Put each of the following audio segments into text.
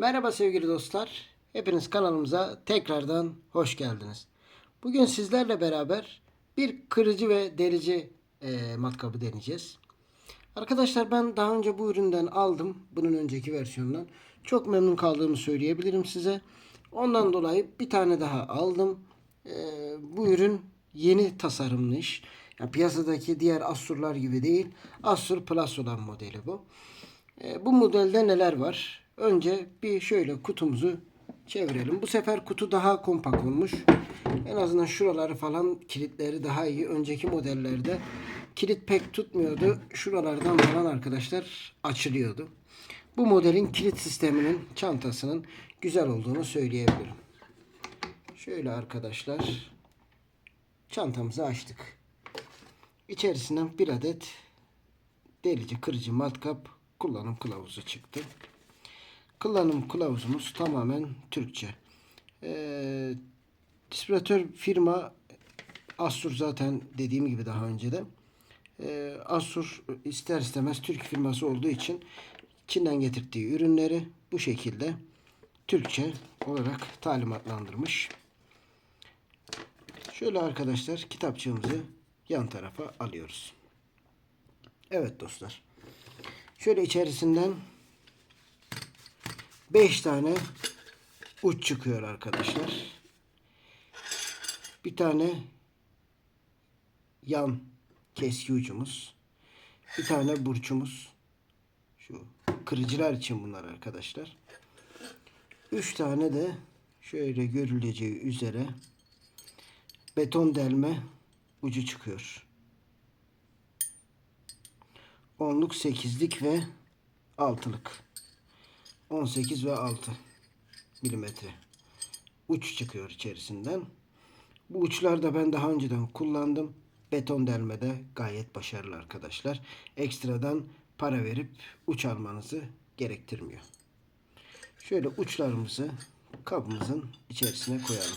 Merhaba sevgili dostlar. Hepiniz kanalımıza tekrardan hoş geldiniz. Bugün sizlerle beraber bir kırıcı ve delici e, matkabı deneyeceğiz. Arkadaşlar ben daha önce bu üründen aldım. Bunun önceki versiyonundan. Çok memnun kaldığımı söyleyebilirim size. Ondan dolayı bir tane daha aldım. E, bu ürün yeni tasarımlı iş. Yani piyasadaki diğer Assur'lar gibi değil. Assur Plus olan modeli bu. E, bu modelde neler var? Önce bir şöyle kutumuzu çevirelim. Bu sefer kutu daha kompakt olmuş. En azından şuraları falan kilitleri daha iyi. Önceki modellerde kilit pek tutmuyordu. Şuralardan falan arkadaşlar açılıyordu. Bu modelin kilit sisteminin çantasının güzel olduğunu söyleyebilirim. Şöyle arkadaşlar çantamızı açtık. İçerisinden bir adet delici kırıcı matkap kullanım kılavuzu çıktı. Kullanım kılavuzumuz tamamen Türkçe. Ee, distribütör firma Assur zaten dediğim gibi daha önce de. Ee, Assur ister istemez Türk firması olduğu için Çin'den getirdiği ürünleri bu şekilde Türkçe olarak talimatlandırmış. Şöyle arkadaşlar kitapçığımızı yan tarafa alıyoruz. Evet dostlar. Şöyle içerisinden 5 tane uç çıkıyor arkadaşlar. Bir tane yan keski ucumuz. Bir tane burçumuz. Şu kırıcılar için bunlar arkadaşlar. 3 tane de şöyle görüleceği üzere beton delme ucu çıkıyor. Onluk, sekizlik ve altılık. 18 ve 6 milimetre uç çıkıyor içerisinden. Bu uçlar da ben daha önceden kullandım. Beton delmede gayet başarılı arkadaşlar. Ekstradan para verip uç almanızı gerektirmiyor. Şöyle uçlarımızı kabımızın içerisine koyalım.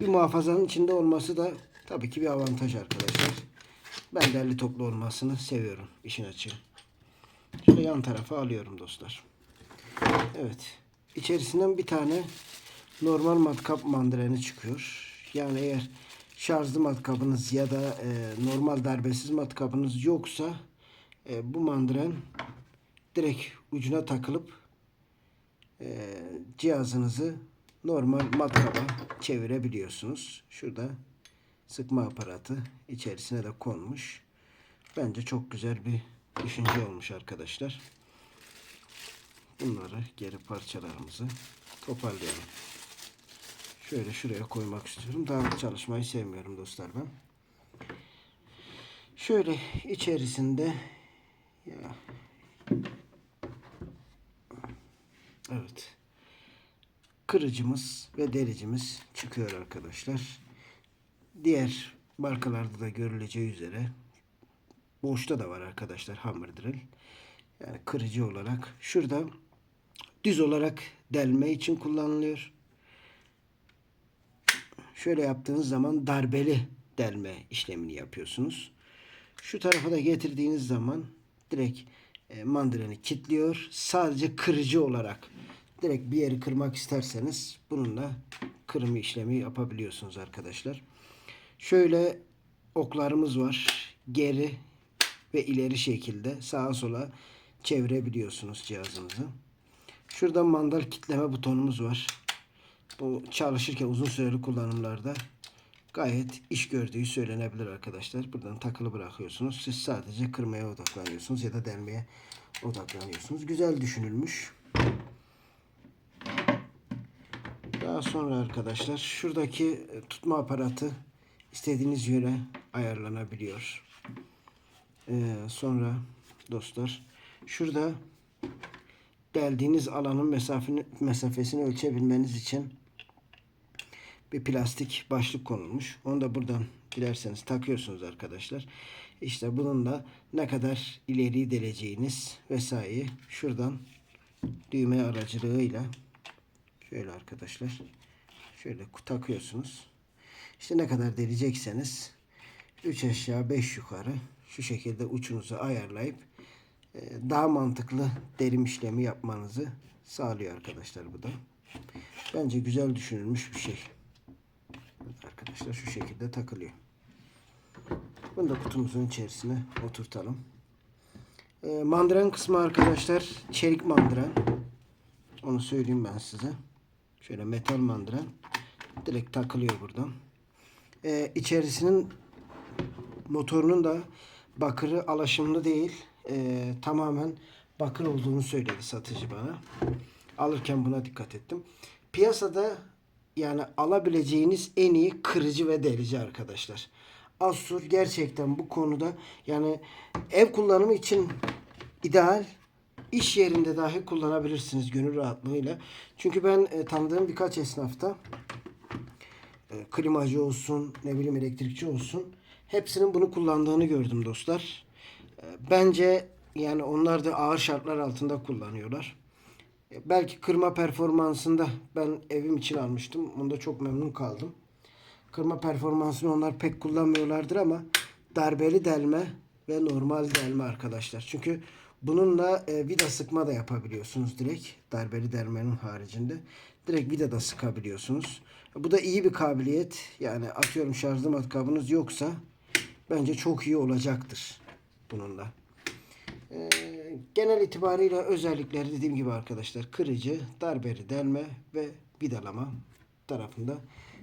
Bir muhafazanın içinde olması da tabii ki bir avantaj arkadaşlar. Ben derli toplu olmasını seviyorum işin açığı. Şöyle yan tarafa alıyorum dostlar. Evet. İçerisinden bir tane normal matkap mandreni çıkıyor. Yani eğer şarjlı matkabınız ya da e, normal darbesiz matkabınız yoksa e, bu mandren direkt ucuna takılıp e, cihazınızı normal matkaba çevirebiliyorsunuz. Şurada sıkma aparatı içerisine de konmuş. Bence çok güzel bir düşünce olmuş arkadaşlar. Bunları geri parçalarımızı toparlayalım. Şöyle şuraya koymak istiyorum. Dağınık çalışmayı sevmiyorum dostlar ben. Şöyle içerisinde ya Evet. Kırıcımız ve dericimiz çıkıyor arkadaşlar. Diğer markalarda da görüleceği üzere boşta da var arkadaşlar hammer drill. Yani kırıcı olarak. Şurada düz olarak delme için kullanılıyor. Şöyle yaptığınız zaman darbeli delme işlemini yapıyorsunuz. Şu tarafa da getirdiğiniz zaman direkt e, mandalini kilitliyor. Sadece kırıcı olarak direkt bir yeri kırmak isterseniz bununla kırma işlemi yapabiliyorsunuz arkadaşlar. Şöyle oklarımız var. Geri ve ileri şekilde sağa sola çevirebiliyorsunuz cihazınızı. Şurada mandal kitleme butonumuz var. Bu çalışırken uzun süreli kullanımlarda gayet iş gördüğü söylenebilir arkadaşlar. Buradan takılı bırakıyorsunuz. Siz sadece kırmaya odaklanıyorsunuz ya da delmeye odaklanıyorsunuz. Güzel düşünülmüş. Daha sonra arkadaşlar şuradaki tutma aparatı istediğiniz yöne ayarlanabiliyor. Ee, sonra dostlar şurada deldiğiniz alanın mesafini, mesafesini ölçebilmeniz için bir plastik başlık konulmuş. Onu da buradan dilerseniz takıyorsunuz arkadaşlar. İşte bununla ne kadar ileri deleceğiniz vesaire şuradan düğme aracılığıyla şöyle arkadaşlar şöyle takıyorsunuz. İşte ne kadar delecekseniz 3 aşağı 5 yukarı şu şekilde uçunuzu ayarlayıp e, daha mantıklı derim işlemi yapmanızı sağlıyor arkadaşlar bu da. Bence güzel düşünülmüş bir şey. Arkadaşlar şu şekilde takılıyor. Bunu da kutumuzun içerisine oturtalım. E, mandıran kısmı arkadaşlar çelik mandıran. Onu söyleyeyim ben size. Şöyle metal mandıran. Direkt takılıyor buradan. E, içerisinin motorunun da bakırı alaşımlı değil. E, tamamen bakır olduğunu söyledi satıcı bana. Alırken buna dikkat ettim. Piyasada yani alabileceğiniz en iyi kırıcı ve delici arkadaşlar. Assur gerçekten bu konuda yani ev kullanımı için ideal iş yerinde dahi kullanabilirsiniz gönül rahatlığıyla. Çünkü ben e, tanıdığım birkaç esnafta e, klimacı olsun, ne bileyim elektrikçi olsun hepsinin bunu kullandığını gördüm dostlar. E, bence yani onlar da ağır şartlar altında kullanıyorlar. E, belki kırma performansında ben evim için almıştım. Onda çok memnun kaldım. Kırma performansını onlar pek kullanmıyorlardır ama darbeli delme ve normal delme arkadaşlar. Çünkü bununla e, vida sıkma da yapabiliyorsunuz direkt. Darbeli delmenin haricinde. Direkt vida da sıkabiliyorsunuz. Bu da iyi bir kabiliyet. Yani atıyorum şarjlı matkabınız yoksa bence çok iyi olacaktır bununla. Ee, genel itibariyle özellikleri dediğim gibi arkadaşlar kırıcı, darbeli delme ve vidalama tarafında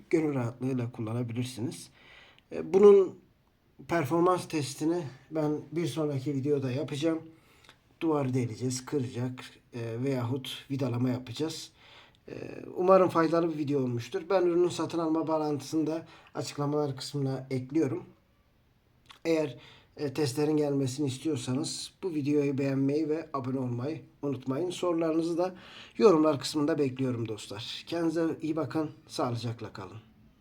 gönül rahatlığıyla kullanabilirsiniz. Ee, bunun performans testini ben bir sonraki videoda yapacağım. Duvar deleceğiz, kıracak e, veyahut vidalama yapacağız. Ee, Umarım faydalı bir video olmuştur. Ben ürünün satın alma bağlantısını da açıklamalar kısmına ekliyorum. Eğer e, testlerin gelmesini istiyorsanız bu videoyu beğenmeyi ve abone olmayı unutmayın. Sorularınızı da yorumlar kısmında bekliyorum dostlar. Kendinize iyi bakın. Sağlıcakla kalın.